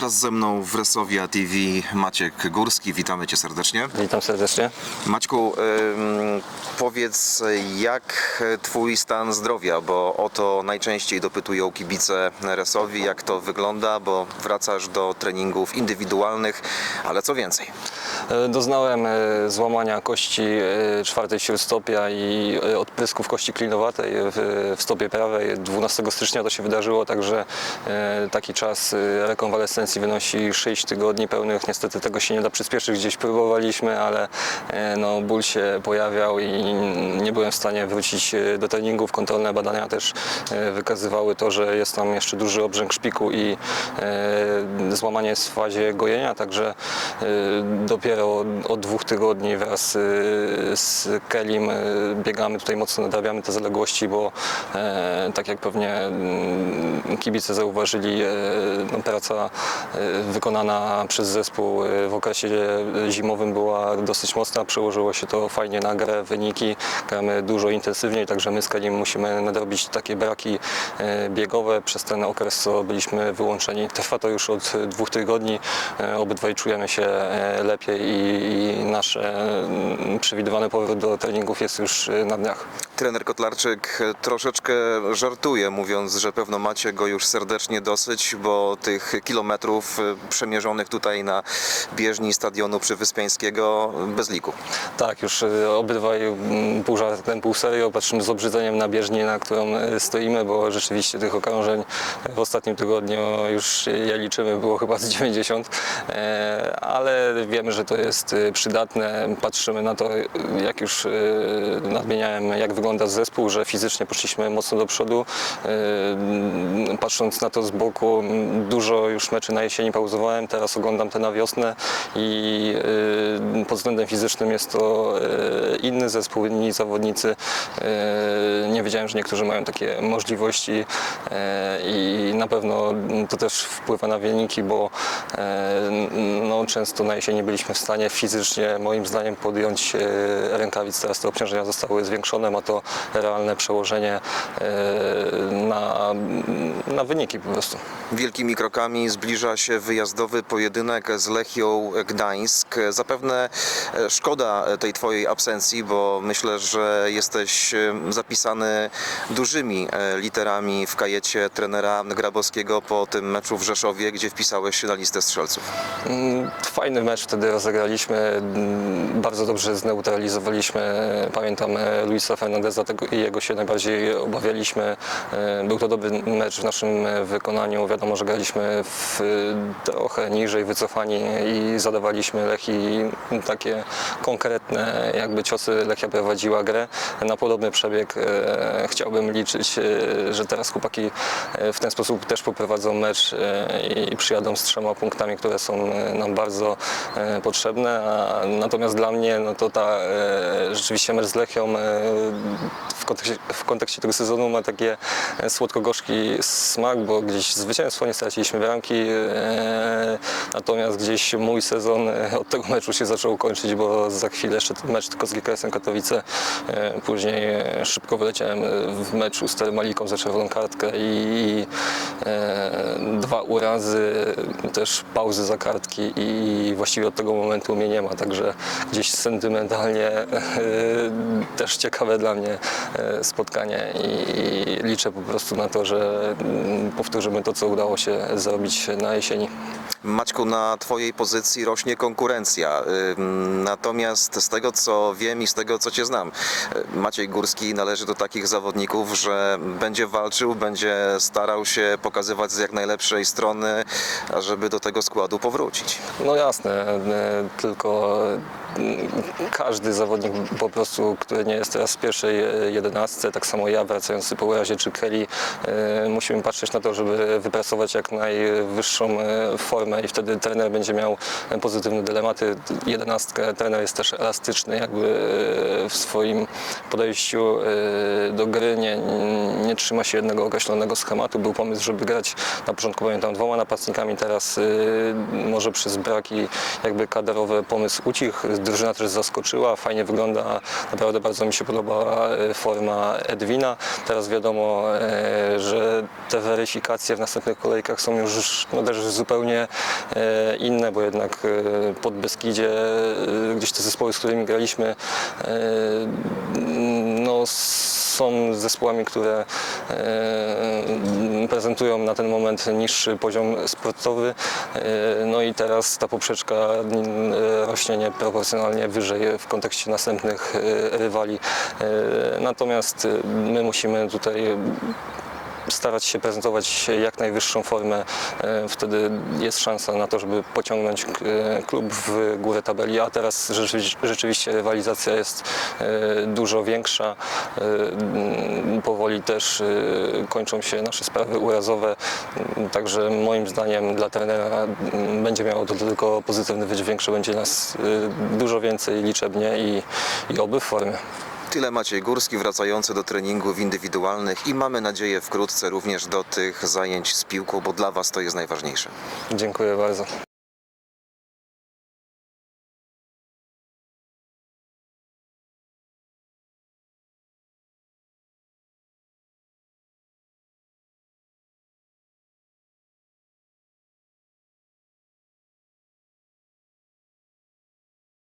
Wraz ze mną w Resowia TV Maciek Górski. Witamy Cię serdecznie. Witam serdecznie. Maćku, powiedz jak Twój stan zdrowia, bo o to najczęściej dopytują kibice Resowi, jak to wygląda, bo wracasz do treningów indywidualnych, ale co więcej? E, Doznałem e, złamania kości e, czwartej śródstopia i odprysków kości klinowatej w, stopie prawej. 12 stycznia to się wydarzyło, także taki czas rekonwalescencji wynosi 6 tygodni pełnych. Niestety tego się nie da przyspieszyć, gdzieś próbowaliśmy, ale no, ból się pojawiał i nie byłem w stanie wrócić do treningów. Kontrolne badania też wykazywały to, że jest tam jeszcze duży obrzęk szpiku i złamanie jest w fazie gojenia, także e, od dwóch tygodni wraz e, z Kelim e, biegamy tutaj mocno nadrabiamy te zaległości, bo e, tak jak pewnie mm, kibice zauważyli, e, no, praca e, wykonana przez zespół w okresie zimowym była dosyć mocna, przełożyło się to fajnie na grę, wyniki, gramy dużo intensywniej, także my z Kelim musimy nadrobić takie braki biegowe. Przez ten okres, co byliśmy wyłączeni. Trwa to już od dwóch tygodni, obydwaj czujemy się lepiej i, i nasz e, przewidywany powrót do treningów jest już e, na dniach. Trener Kotlarczyk troszeczkę żartuje, mówiąc, że pewno macie go już serdecznie dosyć, bo tych kilometrów y, przemierzonych tutaj na bieżni stadionu Przywyspiańskiego bez liku. Tak, już e, obydwaj pół żartem, pół serio patrzymy z obrzydzeniem na bieżnię, na którą e, stoimy, bo rzeczywiście tych okrążeń w ostatnim tygodniu już je liczymy, było chyba z 90, e, ale wiemy, że to jest e, przydatne. Patrzymy na to, e, jak już e, nadmieniałem, jak wygląda zespół, że fizycznie poszliśmy mocno do przodu. E, Patrząc na to z boku, dużo już meczy na jesieni pauzowałem, teraz oglądam te na wiosnę i e, pod względem fizycznym jest to e, inny zespół, inni zawodnicy. Nie wiedziałem, że niektórzy mają takie możliwości i na pewno to też wpływa na wyniki, bo no, często na jesieni byliśmy w stanie fizycznie, moim zdaniem, podjąć rękawic. Teraz te obciążenia zostały zwiększone, ma to realne przełożenie e, na, na wyniki po prostu. Wielkimi krokami zbliża się wyjazdowy pojedynek z Lechią Gdańsk. Zapewne e, szkoda tej Twojej absencji, bo myślę, że jesteś e, zapisany dużymi e, literami w kajecie trenera Grabowskiego po tym meczu w Rzeszowie, gdzie wpisałeś się na listę strzelców. Mm, Fajny mecz wtedy rozegraliśmy, mm, bardzo dobrze zneutralizowaliśmy. Pamiętam e, Luisa Fernandeza tego, i jego się najbardziej obawialiśmy. E, Był to dobry mecz w naszym e, wykonaniu. Wiadomo, że graliśmy w, trochę niżej, wycofani i zadawaliśmy Lechi takie konkretne jakby ciosy. Lechia prowadziła grę. Na podobny przebieg e, chciałbym liczyć, e, że teraz chłopaki e, w ten sposób też poprowadzą mecz e, i przyjadą z trzema punktami, które są e, nam bardzo e, potrzebne. Natomiast dla mnie no to ta e, rzeczywiście mecz z Lechią e, w kontekście, w kontekście tego sezonu ma takie e, słodko-gorzki smak, bo gdzieś zwycięstwo nie straciliśmy bramki, e, natomiast gdzieś mój sezon e, od tego meczu się zaczął kończyć, bo za chwilę jeszcze mecz tylko z GKS-em Katowice, później szybko wyleciałem w meczu z Termaliką za czerwoną kartkę i dwa urazy, też pauzy za kartki i właściwie od tego momentu mnie nie ma, także gdzieś sentymentalnie e, też ciekawe dla mnie e, spotkanie i liczę po prostu na to, że mm, powtórzymy to, co udało się zrobić na jesieni. Maćku, na Twojej pozycji rośnie konkurencja. Natomiast z tego co wiem i z tego co Cię znam, y, Maciej Górski należy do takich zawodników, że będzie walczył, będzie starał się pokazywać z jak najlepszej strony, żeby do tego składu powrócić. No jasne, e, tylko każdy zawodnik po prostu, który nie jest teraz w pierwszej e, jedenastce, tak samo ja wracający po urazie czy Kelly, e, musimy patrzeć na to, żeby wypracować jak najwyższą e, formę i wtedy trener będzie miał pozytywne dylematy. Jedenastkę trener jest też elastyczny jakby w swoim podejściu do gry, nie, nie trzyma się jednego określonego schematu. Był pomysł, żeby grać na początku pamiętam dwoma napastnikami, teraz może przez braki jakby kadrowe pomysł ucichł. Drużyna też zaskoczyła, fajnie wygląda, naprawdę bardzo mi się podoba e, forma Edwina. Teraz wiadomo, e, że te weryfikacje w następnych kolejkach są już no, też zupełnie e, inne, bo jednak pod Beskidzie gdzieś te zespoły, z którymi graliśmy, no, są zespołami, które prezentują na ten moment niższy poziom sportowy. E, No i teraz ta poprzeczka e, rośnie nieproporcjonalnie wyżej w kontekście następnych e, rywali. E, Natomiast e, my musimy tutaj starać się prezentować jak najwyższą formę. E, Wtedy jest szansa na to, żeby pociągnąć e, klub w górę tabeli, a teraz rzeczy- rzeczywiście rywalizacja jest e, dużo większa. Powoli też kończą się nasze sprawy urazowe, także moim zdaniem dla trenera będzie miało to tylko pozytywny wydźwięk, że będzie nas dużo więcej liczebnie i, i oby w formie. Tyle Maciej Górski wracający do treningów indywidualnych i mamy nadzieję wkrótce również do tych zajęć z piłką, bo dla Was to jest najważniejsze. Dziękuję bardzo.